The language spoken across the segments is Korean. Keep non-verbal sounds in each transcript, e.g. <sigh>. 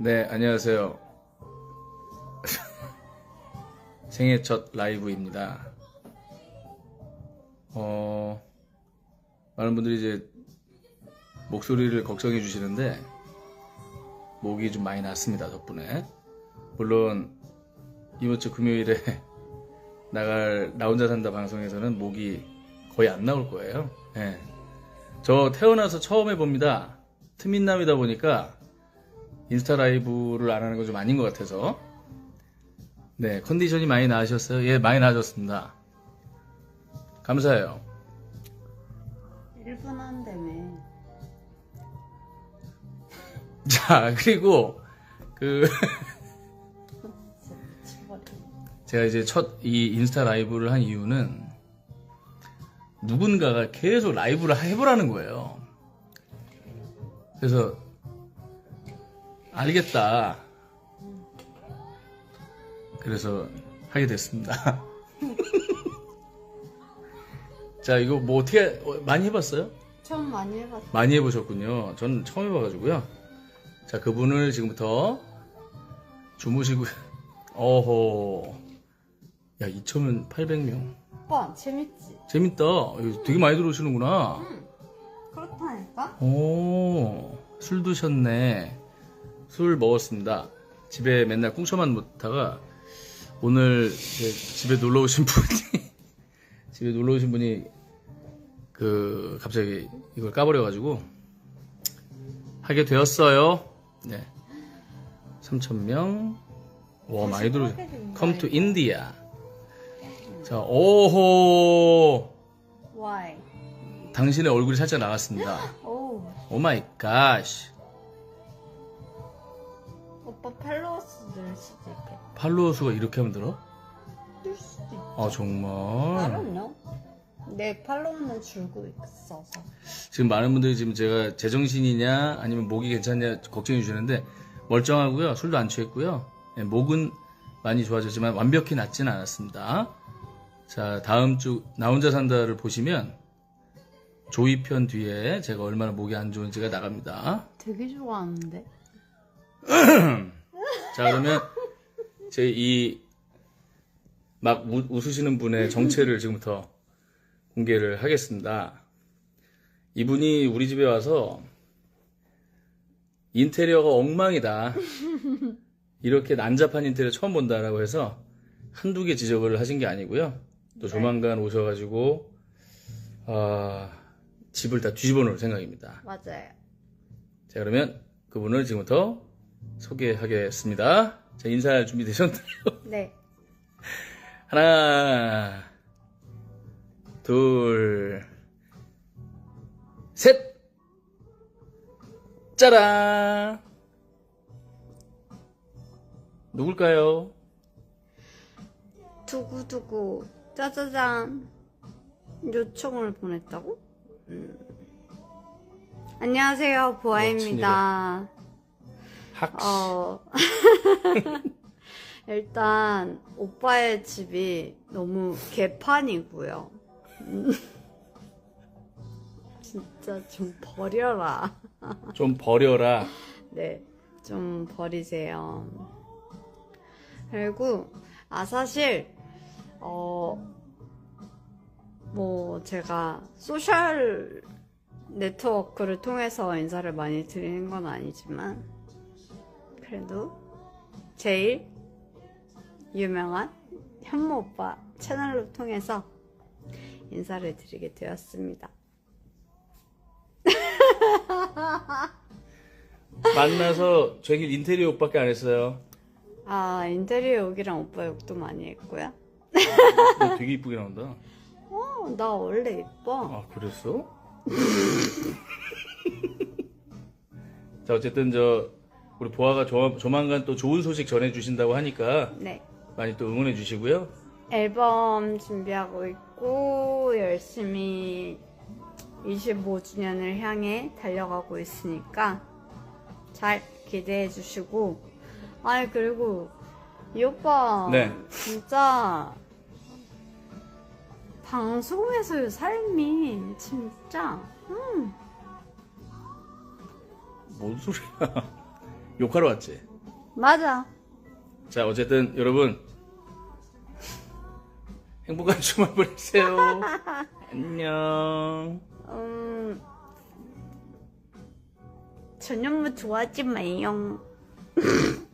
네, 안녕하세요. <laughs> 생애 첫 라이브입니다. 어, 많은 분들이 이제 목소리를 걱정해 주시는데, 목이 좀 많이 났습니다, 덕분에. 물론, 이번 주 금요일에 <laughs> 나갈, 나 혼자 산다 방송에서는 목이 거의 안 나올 거예요. 예. 저 태어나서 처음 해봅니다. 트민남이다 보니까 인스타 라이브를 안 하는 건 좀 아닌 것 같아서. 네, 컨디션이 많이 나으셨어요? 예, 많이 나아졌습니다. 감사해요. 1분 한다며. <laughs> 자, 그리고 그. <laughs> 제가 이제 첫 이 인스타 라이브를 한 이유는 누군가가 계속 라이브를 해보라는 거예요. 그래서 알겠다. 그래서 하게 됐습니다. <laughs> 자, 이거 뭐 어떻게 어, 많이 해봤어요? 처음 많이 해봤어. 많이 해보셨군요. 전 처음 해봐가지고요. 자, 그분을 지금부터 주무시고, <laughs> 어허. 야, 2,800명. 오빠, 재밌지? 재밌다. 되게 많이 들어오시는구나. 그렇다니까? 오, 술 드셨네. 술 먹었습니다. 집에 맨날 꿍쳐만 묻다가 오늘 집에 놀러 오신 분이 <laughs> 집에 놀러 오신 분이 그 갑자기 이걸 까버려 가지고 하게 되었어요. 네, 3천 명. 와 많이 들어. 하게 된다, Come to. India. 자, 오호. Why? 당신의 얼굴이 살짝 나갔습니다. <gasps> 오, 오 마이 갓. 오빠 팔로워 수 늘 수도 있겠다. 팔로워 수가 이렇게 하면 들어? 뜰 수도 있지. 아 정말 know. 내 팔로워는 줄고 있어서. 지금 많은 분들이 지금 제가 제정신이냐 아니면 목이 괜찮냐 걱정해 주시는데 멀쩡하고요 술도 안 취했고요 예, 목은 많이 좋아졌지만 완벽히 낫지는 않았습니다 자 다음 주 나 혼자 산다를 보시면 조이편 뒤에 제가 얼마나 목이 안 좋은지가 나갑니다 되게 좋아하는데? <clears throat> 자 그러면 제이막 웃으시는 분의 정체를 지금부터 공개를 하겠습니다. 이분이 우리 집에 와서 인테리어가 엉망이다. 이렇게 난잡한 인테리어 처음 본다라고 해서 한두 개 지적을 하신 게 아니고요. 또 조만간 오셔가지고 아, 집을 다 뒤집어 놓을 생각입니다. 맞아요. 자 그러면 그분을 지금부터 소개하겠습니다. 자 인사할 준비 되셨나요? <laughs> 네. 하나, 둘, 셋! 짜란! 누굴까요? 두구두구 짜자잔 요청을 보냈다고? 음. 안녕하세요 보아입니다. 학시. 어 <laughs> 일단 오빠의 집이 너무 개판이고요. 음. <laughs> 진짜 좀 버려라. <laughs> 좀 버려라. 네, 좀 버리세요. 그리고, 아, 사실, 어, 뭐, 제가 소셜 네트워크를 통해서 인사를 많이 드리는 건 아니지만, 그래도 제일 유명한 현모 오빠 채널로 통해서 인사를 드리게 되었습니다. <laughs> 만나서 저길 인테리어 옷밖에 안 했어요. 아, 인테리어 욕이랑 오빠 욕도 많이 했고요. 너 되게 이쁘게 나온다. <laughs> 어, 나 원래 예뻐. 아, 그랬어? <laughs> 자, 어쨌든 저, 우리 보아가 조, 조만간 또 좋은 소식 전해주신다고 하니까 네. 많이 또 응원해 주시고요. 앨범 준비하고 있고, 열심히 25주년을 향해 달려가고 있으니까 잘 기대해 주시고, 아니, 그리고 이 오빠. 네. 진짜 방송에서의 삶이 진짜, 음, 뭔 소리야. 욕하러 왔지? 맞아. 자, 어쨌든 여러분 행복한 주말 보내세요. <laughs> 안녕. 음, 저녁만 좋아하지 마요. <laughs>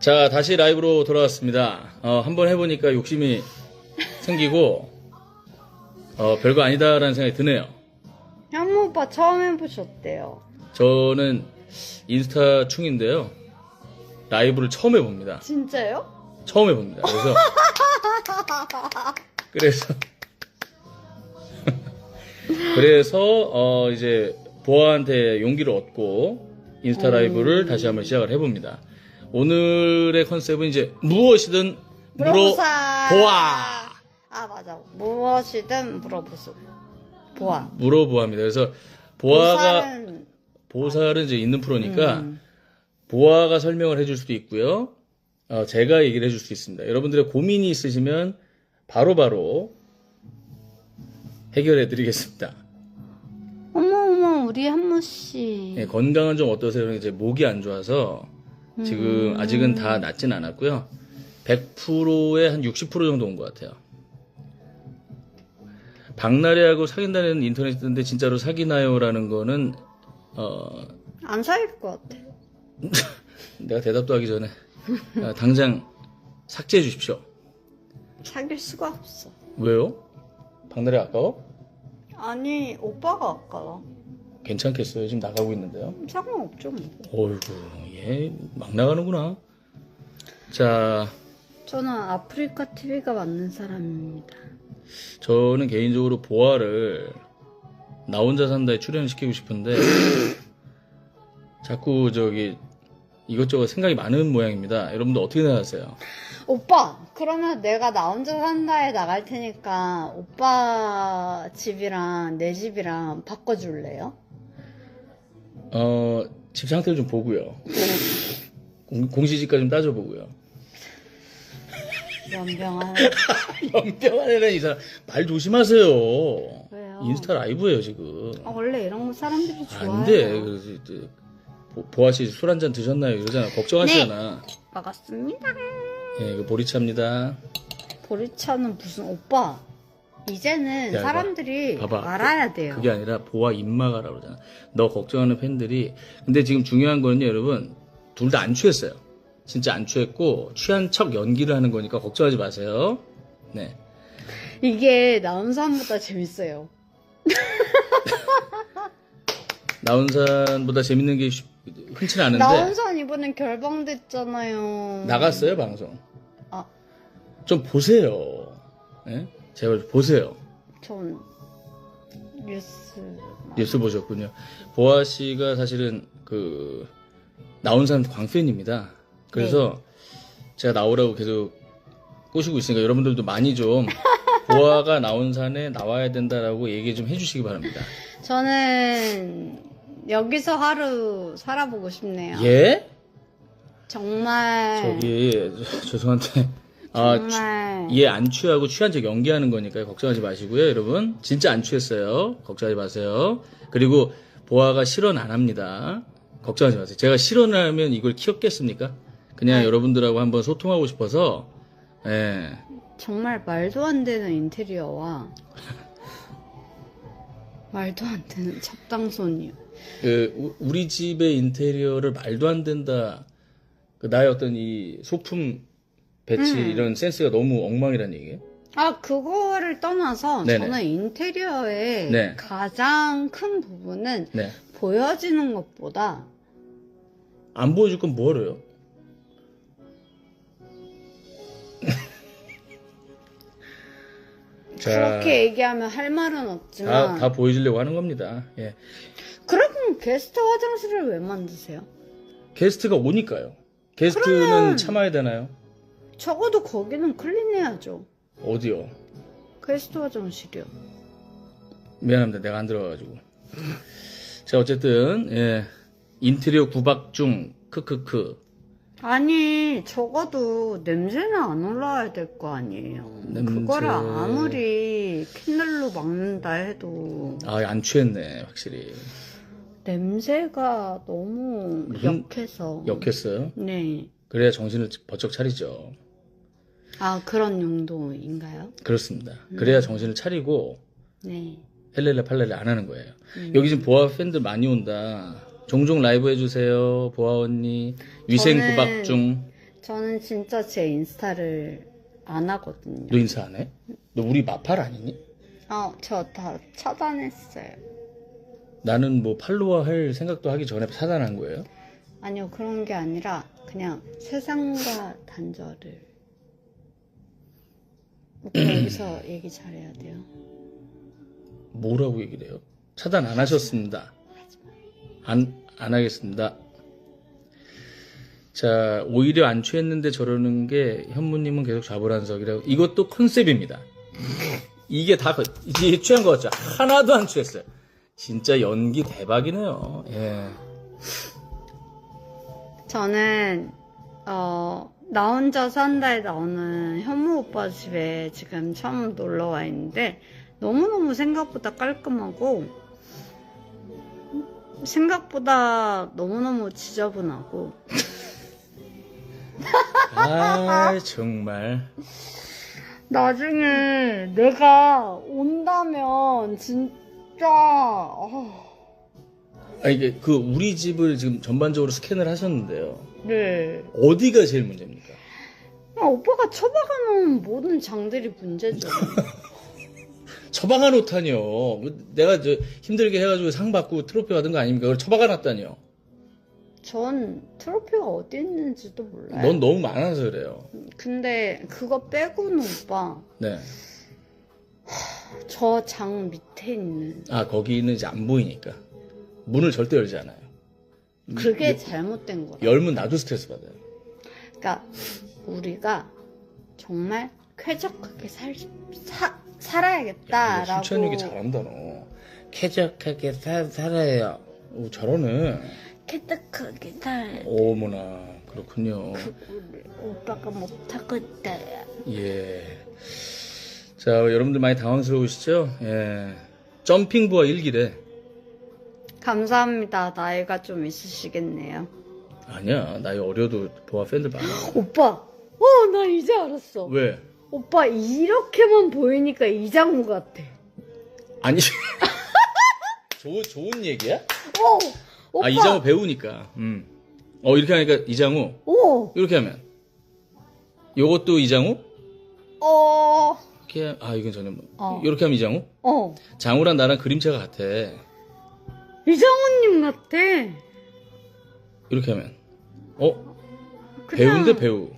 자, 다시 라이브로 돌아왔습니다. 어, 한번 해보니까 욕심이 생기고 어, 별거 아니다라는 생각이 드네요. 현무 오빠 처음 해보셨대요. 저는 인스타 충인데요. 라이브를 처음 해봅니다. 진짜요? 처음 해봅니다. 그래서 <laughs> 그래서 <laughs> 그래서 어 이제 보아한테 용기를 얻고 인스타 라이브를 다시 한번 시작을 해봅니다. 오늘의 컨셉은 이제 무엇이든 물어 물어보사. 보아 아 맞아. 무엇이든 물어보소. 보아. 물어 보아입니다. 그래서 보아가 보살은 보살은 이제 있는 프로니까 음. 보아가 설명을 해줄 수도 있고요. 어, 제가 얘기를 해줄 수 있습니다. 여러분들의 고민이 있으시면 바로바로 해결해 드리겠습니다. 어머 어머 우리 현무 씨. 예, 건강은 좀 어떠세요? 이제 목이 안 좋아서 지금 음. 아직은 다 낫진 않았고요. 100%에 한 60% 정도 온 것 같아요. 박나래하고 사귄다는 인터넷 뜨는데 진짜로 사귀나요라는 거는 어, 안 사귈 것 같아. <laughs> 내가 대답도 하기 전에 아, 당장 삭제해 주십시오. 사귈 수가 없어. 왜요? 박나래 아까워? 아니 오빠가 아까워. 괜찮겠어요. 지금 나가고 있는데요. 상관없죠 뭐. 어이구, 얘막 나가는구나. 자, 저는 아프리카 TV가 맞는 사람입니다. 저는 개인적으로 보아를 나 혼자 산다에 출연시키고 싶은데 <laughs> 자꾸 저기 이것저것 생각이 많은 모양입니다. 여러분들 어떻게 생각하세요? 오빠 그러면 내가 나 혼자 산다에 나갈 테니까 오빠 집이랑 내 집이랑 바꿔줄래요? 어, 집 상태를 좀 보고요. <laughs> 공, 공시지가 좀 따져보고요. 연병한 <laughs> 연병하는 이 사람 말 조심하세요. 왜요? 인스타 라이브예요 지금. 아, 원래 이런 거 사람들이 좋아해요. 안 돼. 그래서 이제 보- 보아 씨 술 한 잔 드셨나요? 이러잖아. 걱정하시잖아. 먹었습니다. 예, 그 보리차입니다. 보리차는 무슨 오빠? 이제는 야, 사람들이 봐봐. 알아야 돼요. 그게 아니라 보아 입마가라 그러잖아. 너 걱정하는 팬들이. 근데 지금 중요한 거는요, 여러분. 둘 다 안 취했어요. 진짜 안 취했고, 취한 척 연기를 하는 거니까 걱정하지 마세요. 네. 이게 나온 사람보다 재밌어요. <laughs> 나온 사람보다 재밌는 게 쉽- 흔치 않은데. 나온 사람 이번엔 결방됐잖아요. 나갔어요, 방송. 아, 좀 보세요. 예? 제발 보세요. 전 뉴스 뉴스 보셨군요. 보아 씨가 사실은 그 나온 사람 광팬입니다. 그래서 제가 나오라고 계속 꼬시고 있으니까 여러분들도 많이 좀 보아가 나온 산에 나와야 된다라고 얘기 좀 해주시기 바랍니다. 저는 여기서 하루 살아보고 싶네요. 예? 정말 저기 저- 죄송한데 아 정말 얘안 취하고 취한 척 연기하는 거니까 걱정하지 마시고요, 여러분. 진짜 안 취했어요. 걱정하지 마세요. 그리고 보아가 실언 안 합니다. 걱정하지 마세요. 제가 실언을 하면 이걸 키웠겠습니까? 그냥 여러분들하고 한번 소통하고 싶어서 예. 정말 말도 안 되는 인테리어와 <laughs> 말도 안 되는 잡당손이요. 그 우- 우리 집의 인테리어를 말도 안 된다. 그 나의 어떤 이 소품 배치 음. 이런 센스가 너무 엉망이라는 얘기예요. 아 그거를 떠나서 네네. 저는 인테리어의 네. 가장 큰 부분은 네. 보여지는 것보다 안 보여줄 건 뭐래요? 자, 그렇게 얘기하면 할 말은 다, 없지만 다 보여주려고 하는 겁니다. 예. 그러면 게스트 화장실을 왜 만드세요? 게스트가 오니까요. 게스트는 그러면- 참아야 되나요? 적어도 거기는 클린해야죠. 어디요? 게스트 화장실이요. 미안합니다. 내가 안 들어가가지고. 자, 어쨌든, 예. 인테리어 구박 중, 크크크. 아니 적어도 냄새는 안 올라와야 될 거 아니에요. 냄새. 그거를 아무리 캔들로 막는다 해도 아, 안 취했네, 확실히. 냄새가 너무 무슨- 역해서. 역했어요. 네. 그래야 정신을 버쩍 차리죠. 아, 그런 용도인가요? 그렇습니다. 음. 그래야 정신을 차리고 네. 헬렐레 팔렐레 안 하는 거예요. 음. 여기 지금 보아 팬들 많이 온다. 종종 라이브 해주세요. 보아 언니. 위생 저는- 구박 중. 저는 진짜 제 인스타를 안 하거든요. 너 인사 안 해? 너 우리 마팔 아니니? 어, 저 다 차단했어요. 나는 뭐 팔로워 할 생각도 하기 전에 차단한 거예요. 아니요, 그런 게 아니라 그냥 세상과 단절을. 오빠 <clears throat> 여기서 얘기 잘해야 돼요. 뭐라고 얘기를 해요? 차단 안 하셨습니다. 안, 안 하겠습니다. 자, 오히려 안 취했는데 저러는 게 현무님은 계속 좌불안석이라고. 이것도 컨셉입니다. 이게 다, 그- 이제 취한 거 같죠? 하나도 안 취했어요. 진짜 연기 대박이네요. 예. 저는 어, 나 혼자 산다에 나오는 현무 오빠 집에 지금 처음 놀러 와 있는데 너무너무 생각보다 깔끔하고 생각보다 너무너무 지저분하고 아, 정말. 나중에 내가 온다면 진짜 어, 아, 이게 그 우리 집을 지금 전반적으로 스캔을 하셨는데요. 네 어디가 제일 문제입니까? 아, 오빠가 처박아놓은 모든 장들이 문제죠. <laughs> 처박아 놓다니요. 뭐 내가 저 힘들게 해가지고 상 받고 트로피 받은 거 아닙니까? 그걸 처박아 놨다니요. 전 트로피가 어디 있는지도 몰라요. 넌 너무 많아서 그래요. 근데 그거 빼고는 오빠 네. 저 장 밑에 있는 아 거기는 이제 안 보이니까 문을 절대 열지 않아요. 그게 열- 잘못된 거야. 열면 나도 스트레스 받아요. 그러니까 우리가 정말 쾌적하게 살, 사, 살아야겠다라고. 신천육이 잘한다 너. 쾌적하게 사, 살아요. 오, 잘하네. 쾌적하게 살. 어머나 그렇군요. 그거를 오빠가 못하겠다. 예. 자 여러분들 많이 당황스러우시죠? 예. 점핑 부하 일기래. 감사합니다. 나이가 좀 있으시겠네요. 아니야 나이 어려도 보아 팬들 많아. <gasps> 오빠, 어, 나 이제 알았어. 왜? 오빠 이렇게만 보이니까 이장우 같아. 아니 <laughs> 좋은 좋은 얘기야? 어, 오빠. 아 이장우 배우니까. 음. 어 이렇게 하니까 이장우. 어, 이렇게 하면 요것도 이장우? 어, 이렇게 하- 아 이건 전혀 뭐- 어. 이렇게 하면 이장우? 어. 장우랑 나랑 그림체가 같아. 이장우님 같아. 이렇게 하면 어 그냥- 배우인데 배우.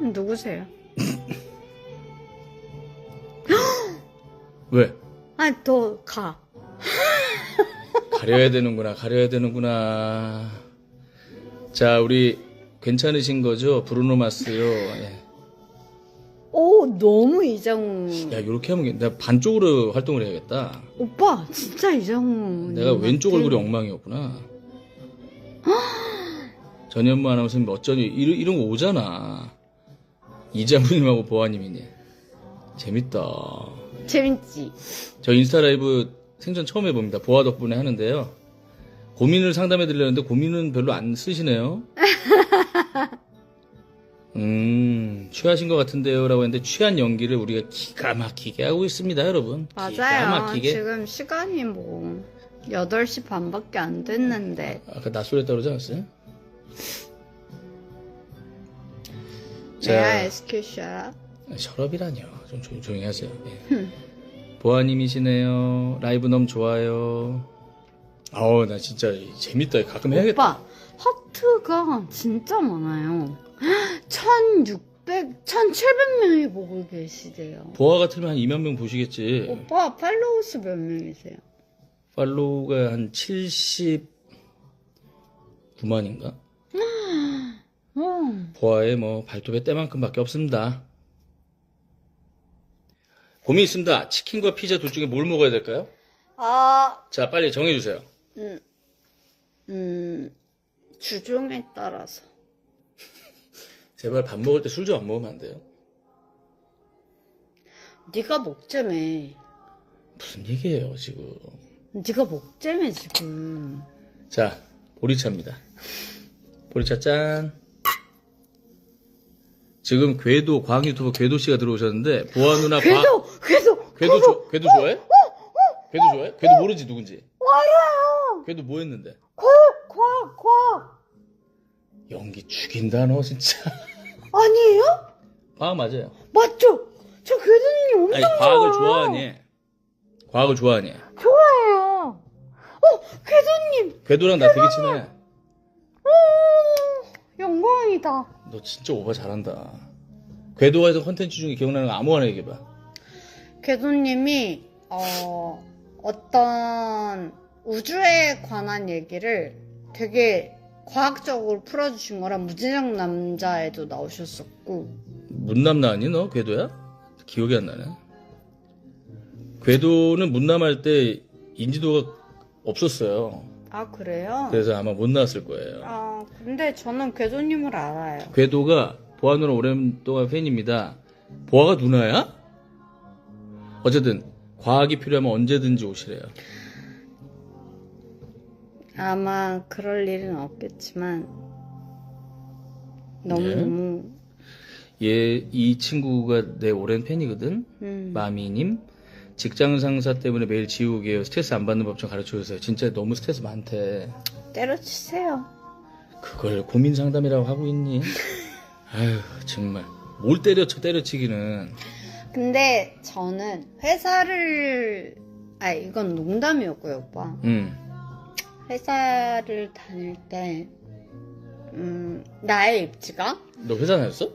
누구세요? <gasps> 왜? 아니, 더 가. <gasps> 가려야 되는구나 가려야 되는구나. 자 우리 괜찮으신 거죠? 브루노 마스요. 예. 오, 너무 이장우. 야 이렇게 하면 내가 반쪽으로 활동을 해야겠다. 오빠, 진짜 이장우. 내가 왼쪽 얼굴이 엉망이었구나. <gasps> 전현무 아나운서님 어쩌니 이런, 이런 거 오잖아. 이장훈님하고 보아님이니 재밌다. 재밌지? 저 인스타 라이브 생전 처음 해봅니다. 보아 덕분에 하는데요. 고민을 상담해 드리려는데 고민은 별로 안 쓰시네요. <laughs> 음, 취하신 것 같은데요. 라고 했는데 취한 연기를 우리가 기가 막히게 하고 있습니다, 여러분. 맞아요. 지금 시간이 뭐, 8시 반밖에 안 됐는데. 아까 낮술했다고 그러지 않았어요? 내가 SQ 샵. 셔럽이라뇨. 좀 조, 조용히 하세요. 예. 보아님이시네요. 라이브 너무 좋아요. 아우, 나 진짜 재밌다. 가끔 해야겠다. 오빠, 하트가 진짜 많아요. <gasps> 1600, 1700명이 보고 계시대요. 보아 같으면 한 2만 명 보시겠지. 오빠, 팔로우 수 몇 명이세요? 팔로우가 한 79만인가? 어, 보아의 뭐 발톱의 때만큼밖에 없습니다. 고민 있습니다. 치킨과 피자 둘 중에 뭘 먹어야 될까요? 아, 자, 빨리 정해주세요. 음, 음, 주종에 따라서. <laughs> 제발 밥 먹을 때 술 좀 안 먹으면 안 돼요. 네가 먹자며. 무슨 얘기예요, 지금. 네가 먹재매 지금. 자, 보리차입니다. 보리차 짠. 지금 궤도, 과학 유튜버 궤도 씨가 들어오셨는데, 보아 누나 과, 궤도 궤도 궤도, 조, 궤도 좋아해? 궤도 좋아해? 궤도 모르지, 누군지? 알아요. 궤도 뭐 했는데? 과학 과학 연기 죽인다, 너 진짜. <laughs> 아니에요? 과학 맞아요. 맞죠? 저 궤도님 엄청 아니, 과학을. 좋아하니? 과학을 좋아하니? 좋아해요. 어 궤도님 궤도랑 나 되게 친해. 오 영광이다. 너 진짜 오바 잘한다. 궤도가 해서 컨텐츠 중에 기억나는 거 아무거나 얘기해봐. 궤도님이 어 어떤 우주에 관한 얘기를 되게 과학적으로 풀어주신 거라 무진영 남자에도 나오셨었고 문남 나왔니 너 궤도야? 기억이 안 나네. 궤도는 문남할 때 인지도가 없었어요. 아 그래요? 그래서 아마 못 나왔을 거예요. 아 근데 저는 궤도님을 알아요. 궤도가 보아 누나 오랜동안 팬입니다. 보아가 누나야? 어쨌든 과학이 필요하면 언제든지 오시래요. 아마 그럴 일은 없겠지만 너무 네. 너무 얘 이 친구가 내 오랜 팬이거든. 음. 마미님 직장 상사 때문에 매일 지우개요. 스트레스 안 받는 법좀 가르쳐 주세요. 진짜 너무 스트레스 많대. 때려치세요. 그걸 고민 상담이라고 하고 있니? 아휴 정말 뭘 때려쳐 때려치기는 근데 저는 회사를 아 이건 농담이었고요 오빠. 음 회사를 다닐 때 음, 나의 입지가 너 회사 다녔어?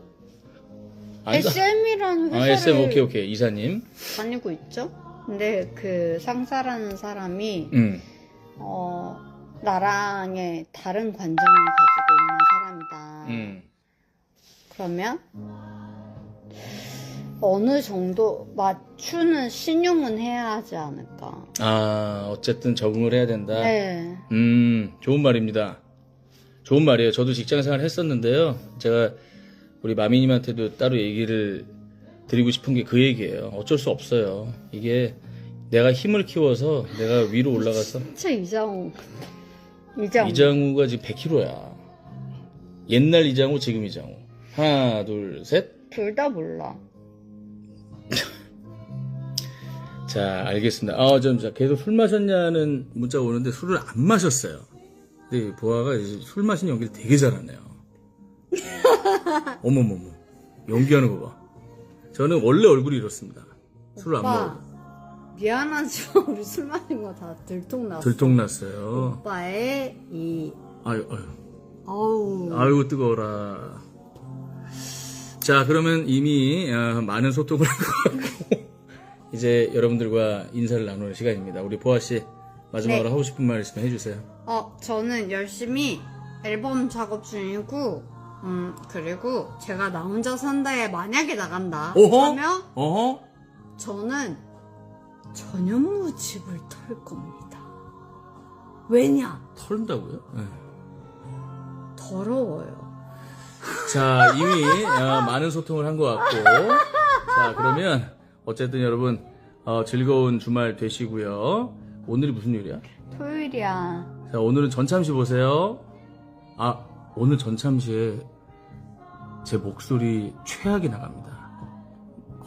아니다. SM이라는 아 회사를 SM 오케이 오케이 이사님 다니고 있죠. 근데 그 상사라는 사람이 음 어 나랑의 다른 관점을 가지고 있는 사람이다. 음. 그러면 어느 정도 맞추는 신용은 해야 하지 않을까. 아 어쨌든 적응을 해야 된다. 네. 음 좋은 말입니다. 좋은 말이에요. 저도 직장 생활 했었는데요. 제가 우리 마미님한테도 따로 얘기를 드리고 싶은 게 그 얘기예요. 어쩔 수 없어요. 이게 내가 힘을 키워서 내가 위로 올라가서 진짜 이장우. 이장우. 이장우가 지금 100kg야. 옛날 이장우, 지금 이장우. 하나, 둘, 셋. 둘 다 몰라. <laughs> 자, 알겠습니다. 아, 좀, 자, 계속 술 마셨냐는 문자가 오는데 술을 안 마셨어요. 근데 보아가 이제 술 마신 연기를 되게 잘하네요. <laughs> 어머머머. 연기하는 거 봐. 저는 원래 얼굴이 이렇습니다. 술을 안 오빠, 먹어도. 미안하지만 <laughs> 우리 술 마신 거 다 들통났어. 들통났어요. 오빠의 이 아유, 아유. 어우 아이고 뜨거워라. 자 그러면 이미 어, 많은 소통을 하고 이제 여러분들과 인사를 나누는 시간입니다. 우리 보아 씨 마지막으로 네. 하고 싶은 말 있으면 해주세요. 어 저는 열심히 앨범 작업 중이고 음 그리고 제가 나 혼자 산다에 만약에 나간다 어허? 그러면 어허? 저는 전현무 집을 털 겁니다. 왜냐? 털다고요? 네. 더러워요. 자 이미 어, 많은 소통을 한 것 같고 자 그러면 어쨌든 여러분 어, 즐거운 주말 되시고요. 오늘이 무슨 요일이야? 토요일이야. 자, 오늘은 전참시 보세요. 아, 오늘 전참시에 제 목소리 최악이 나갑니다.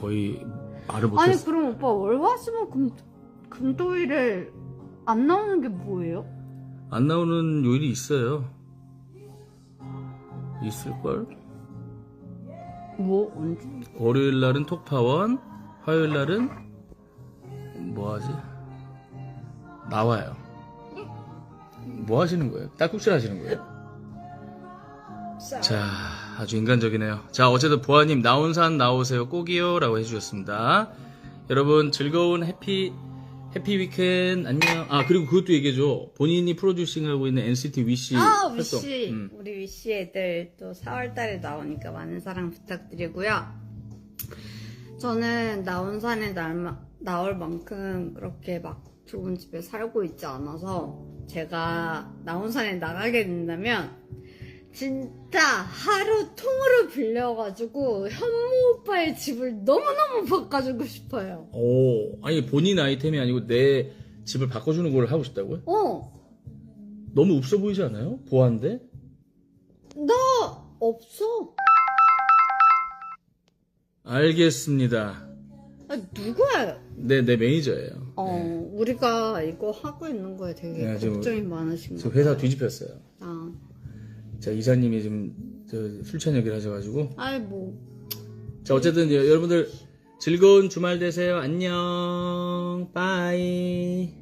거의 말을 아니 못했어. 그럼 오빠 월화수목 금 금토일에 안 나오는 게 뭐예요? 안 나오는 요일이 있어요. 있을걸? 뭐 언제? 월요일 날은 톡파원, 화요일 날은 뭐 하지? 나와요. 뭐 하시는 거예요? 딸꾹질 하시는 거예요? 자, 아주 인간적이네요. 자, 어쨌든 보아님, 나온 산 나오세요. 꼭이요. 라고 해주셨습니다. 여러분, 즐거운 해피, 해피 위켄, 안녕. 아, 그리고 그것도 얘기해줘. 본인이 프로듀싱하고 있는 NCT 위시. 아 활동. 위시 음. 우리 위시 애들 또 4월달에 나오니까 많은 사랑 부탁드리고요. 저는 나온 산에 날, 나올 만큼 그렇게 막 좋은 집에 살고 있지 않아서 제가 나온 산에 나가게 된다면 진짜 하루 통으로 빌려가지고 현무 오빠의 집을 너무너무 바꿔주고 싶어요. 오, 아니, 본인 아이템이 아니고 내 집을 바꿔주는 걸 하고 싶다고요? 어, 너무 없어 보이지 않아요? 보안데? 나 없어. 알겠습니다. 아, 누구야? 네, 내 매니저예요. 어, 우리가 이거 하고 있는 거에 되게 네, 지금- 걱정이 많으신 저거 회사 같아요. 뒤집혔어요. 아, 자, 이사님이 지금 저술 저녁을 하셔가지고. 아이 뭐 자, 어쨌든 여- 여러분들 즐거운 주말 되세요. 안녕. 빠이.